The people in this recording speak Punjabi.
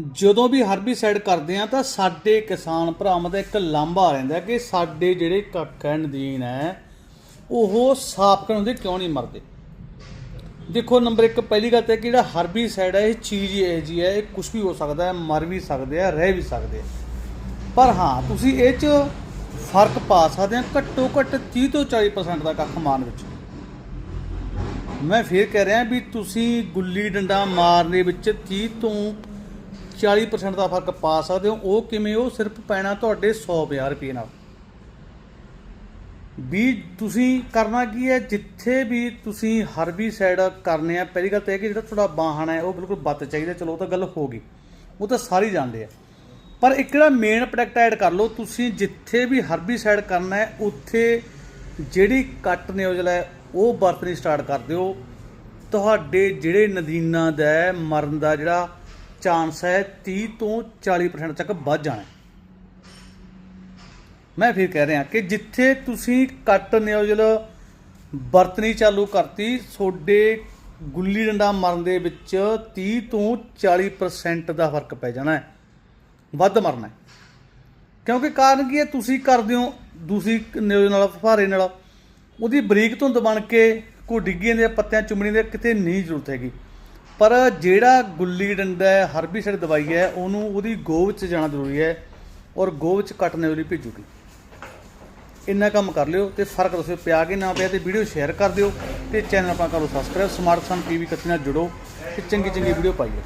ਜਦੋਂ ਵੀ ਹਰਬੀਸਾਈਡ ਕਰਦੇ ਆ ਤਾਂ ਸਾਡੇ ਕਿਸਾਨ ਭਰਾਵਾਂ ਦਾ ਇੱਕ ਲਾਂਭਾ ਰਹਿੰਦਾ ਕਿ ਸਾਡੇ ਜਿਹੜੇ ਕੱਕਾ ਨਦੀਨ ਹੈ, ਉਹ ਸਾਫ਼ ਕਰਨ ਦੇ ਕਿਉਂ ਨਹੀਂ ਮਰਦੇ? ਦੇਖੋ ਨੰਬਰ 1 ਪਹਿਲੀ ਗੱਲ ਤਾਂ ਕਿ ਜਿਹੜਾ ਹਰਬੀਸਾਈਡ ਹੈ, ਇਹ ਚੀਜ਼ ਇਹ ਜੀ ਹੈ, ਇਹ ਕੁਝ ਵੀ ਹੋ ਸਕਦਾ ਹੈ, ਮਰ ਵੀ ਸਕਦੇ ਆ, ਰਹਿ ਵੀ ਸਕਦੇ ਆ। ਪਰ ਹਾਂ, ਤੁਸੀਂ ਇਹ 'ਚ ਫ਼ਰਕ ਪਾ ਸਕਦੇ ਆ ਘੱਟੋ ਘੱਟ 30 ਤੋਂ 40% ਦਾ ਕੱਖ ਮਾਰਨ ਵਿੱਚ। ਮੈਂ ਫੇਰ ਕਹਿ ਰਿਹਾ ਵੀ ਤੁਸੀਂ ਗੁੱਲੀ ਡੰਡਾ ਮਾਰਨ ਦੇ ਵਿੱਚ 30 ਤੋਂ 40% ਦਾ ਫ਼ਰਕ ਪਾ ਸਕਦੇ ਹੋ। ਉਹ ਕਿਵੇਂ? ਉਹ ਸਿਰਫ ਪੈਣਾ ਤੁਹਾਡੇ 150 ਰੁਪਏ ਨਾਲ। ਵੀ ਤੁਸੀਂ ਕਰਨਾ ਕੀ ਹੈ? ਜਿੱਥੇ ਵੀ ਤੁਸੀਂ ਹਰਬੀਸਾਈਡ ਕਰਨੇ ਆ, ਪਹਿਲੀ ਗੱਲ ਤਾਂ ਇਹ ਕਿ ਜਿਹੜਾ ਤੁਹਾਡਾ ਬਾਹਣ ਹੈ, ਉਹ ਬਿਲਕੁਲ ਬੱਤ ਚਾਹੀਦਾ। ਚਲੋ, ਉਹ ਤਾਂ ਗੱਲ ਹੋ ਗਈ। ਉਹ ਤਾਂ ਸਾਰੇ ਜਾਣਦੇ ਆ। ਪਰ ਇੱਕ ਜਿਹੜਾ ਮੇਨ ਪ੍ਰੋਡਕਟ ਐਡ ਕਰ ਲਓ, ਤੁਸੀਂ ਜਿੱਥੇ ਵੀ ਹਰਬੀਸਾਈਡ ਕਰਨਾ ਹੈ, ਉੱਥੇ ਜਿਹੜੀ ਕੱਟ ਨਿਊਜ਼ਲ ਹੈ, ਉਹ ਵਰਤਣੀ ਸਟਾਰਟ ਕਰ ਦਿਓ। ਤੁਹਾਡੇ ਜਿਹੜੇ ਨਦੀਨਾਂ ਦਾ ਮਰਨ ਦਾ ਜਿਹੜਾ ਚਾਂਸ ਹੈ 30 ਤੋਂ 40% ਤੱਕ ਵੱਧ ਜਾਣਾ। ਮੈਂ ਫਿਰ ਕਹਿ ਰਿਹਾ ਕਿ ਜਿੱਥੇ ਤੁਸੀਂ ਕੱਟ ਨਿਊਜ਼ਲ ਵਰਤਣੀ ਚਾਲੂ ਕਰਤੀ, ਤੁਹਾਡੇ ਗੁੱਲੀ ਡੰਡਾ ਮਰਨ ਦੇ ਵਿੱਚ 30 ਤੋਂ 40% ਦਾ ਫ਼ਰਕ ਪੈ ਜਾਣਾ ਹੈ। ਵੱਧ ਮਰਨਾ ਹੈ। ਕਿਉਂਕਿ ਕਾਰਨ ਕੀ ਹੈ? ਤੁਸੀਂ ਕਰਦੇ ਹੋ ਦੂਸਰੀ ਨਿਊਜ਼ ਨਾਲ, ਫੁਹਾਰੇ ਨਾਲ, ਉਹਦੀ ਬਰੀਕ ਧੁੰਦ ਬਣ ਕੇ ਕੋਈ ਡਿੱਗੀਆਂ ਦੇ ਪੱਤਿਆਂ ਚੁੰਮਣੀ ਦੇ ਕਿਤੇ ਨਹੀਂ ਜ਼ਰੂਰਤ ਹੈਗੀ। ਪਰ ਜਿਹੜਾ ਗੁੱਲੀ ਡੰਡਾ ਹੈ ਹਰਬੀਸਾਈਡ ਦਵਾਈ ਹੈ, ਉਹਨੂੰ ਉਹਦੀ ਗੋਹ ਵਿੱਚ ਜਾਣਾ ਜ਼ਰੂਰੀ ਹੈ ਔਰ ਗੋਹ ਵਿੱਚ ਕੱਟਣੇ ਨਿਊਜ਼ਲੀ ਭੇਜੂਗੀ। ਇੰਨਾ ਕੰਮ ਕਰ ਲਿਓ ਤੇ ਫ਼ਰਕ ਦੱਸਿਓ, ਪਿਆ ਕਿ ਨਾ ਪਿਆ ਤੇ ਵੀਡੀਓ ਸ਼ੇਅਰ ਕਰ ਦਿਓ ਤੇ ਚੈਨਲ ਆਪਣਾ ਕਰੋ ਸਬਸਕ੍ਰਾਈਬ ਸਮਾਰਟ ਸਨ ਟੀਵੀ ਕੱਤੀ ਨਾਲ ਜੁੜੋ ਤੇ ਚੰਗੀ ਚੰਗੀ ਵੀਡੀਓ ਪਾਈਓ।